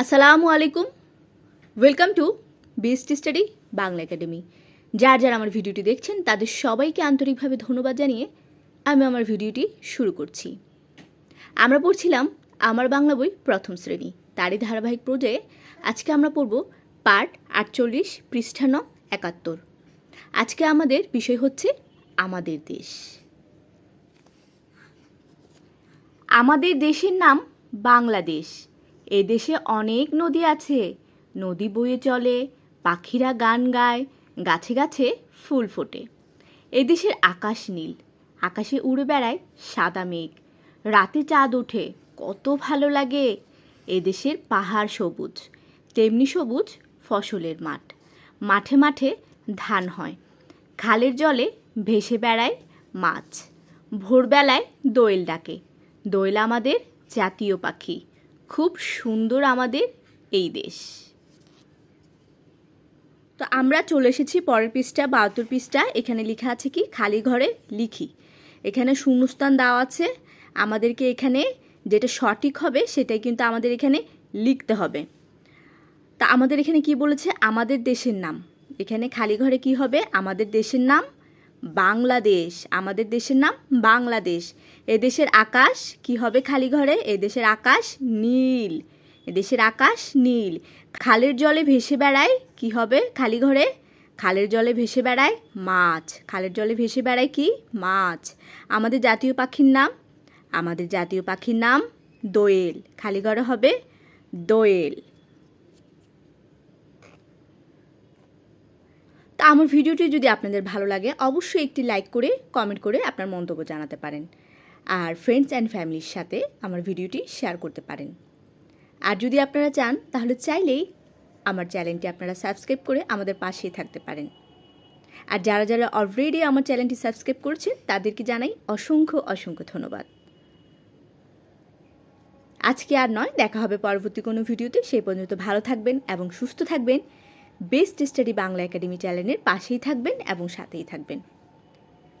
আসসালামু আলাইকুম। Welcome to best study Bangla academy যার যারা আমার ভিডিওটি দেখছেন, তাদের সবাইকে আন্তরিকভাবে ধন্যবাদ জানিয়ে আমি আমার ভিডিওটি শুরু করছি। আমরা পড়ছিলাম আমার বাংলা বই প্রথম শ্রেণি। তারই ধারাবাহিক পর্যায়ে আজকে আমরা পড়ব পার্ট আটচল্লিশ পৃষ্ঠান একাত্তর। আজকে আমাদের বিষয় হচ্ছে আমাদের দেশ। আমাদের দেশের নাম বাংলাদেশ। এ দেশে অনেক নদী আছে। নদী বয়ে চলে, পাখিরা গান গায়, গাছে গাছে ফুল ফোটে। এ দেশের আকাশ নীল, আকাশে উড়ে বেড়ায় সাদা মেঘ। রাতে চাঁদ ওঠে, কত ভালো লাগে। এ দেশের পাহাড় সবুজ, তেমনি সবুজ ফসলের মাঠ। মাঠে মাঠে ধান হয়, খালের জলে ভেসে বেড়ায় মাছ। ভোরবেলায় দোয়েল ডাকে, দোয়েল আমাদের জাতীয় পাখি। খুব সুন্দর আমাদের এই দেশ। তো আমরা চলে এসেছি পরের পৃষ্ঠা, বাহাত্তর পৃষ্ঠা। এখানে লেখা আছে কি? খালি ঘরে লিখি। এখানে শূন্যস্থান দেওয়া আছে। আমাদেরকে এখানে যেটা সঠিক হবে সেটাই কিন্তু আমাদের এখানে লিখতে হবে। তা আমাদের এখানে কি বলেছে? আমাদের দেশের নাম। এখানে খালি ঘরে কি হবে? আমাদের দেশের নাম বাংলাদেশ। আমাদের দেশের নাম বাংলাদেশ। এদেশের আকাশ কি হবে খালি ঘরে? এদেশের আকাশ নীল। এদেশের আকাশ নীল। খালের জলে ভেসে বেড়ায় কি হবে খালি ঘরে? খালের জলে ভেসে বেড়ায় মাছ। খালের জলে ভেসে বেড়ায় কি? মাছ। আমাদের জাতীয় পাখির নাম? আমাদের জাতীয় পাখির নাম দোয়েল। খালি ঘরে হবে দোয়েল। আমার ভিডিওটি যদি আপনাদের ভালো লাগে, অবশ্যই একটি লাইক করে, কমেন্ট করে আপনার মন্তব্য জানাতে পারেন। আর ফ্রেন্ডস অ্যান্ড ফ্যামিলির সাথে আমার ভিডিওটি শেয়ার করতে পারেন। আর যদি আপনারা চান, তাহলে চাইলেই আমার চ্যানেলটি আপনারা সাবস্ক্রাইব করে আমাদের পাশেই থাকতে পারেন। আর যারা যারা অলরেডি আমার চ্যানেলটি সাবস্ক্রাইব করেছেন, তাদেরকে জানাই অসংখ্য অসংখ্য ধন্যবাদ। আজকে আর নয়, দেখা হবে পরবর্তী কোনো ভিডিওতে। সেই পর্যন্ত ভালো থাকবেন এবং সুস্থ থাকবেন। বেস্ট স্টাডি বাংলা একাডেমি চ্যানেলের পাশেই থাকবেন এবং সাথেই থাকবেন।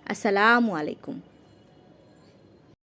আসসালামু আলাইকুম।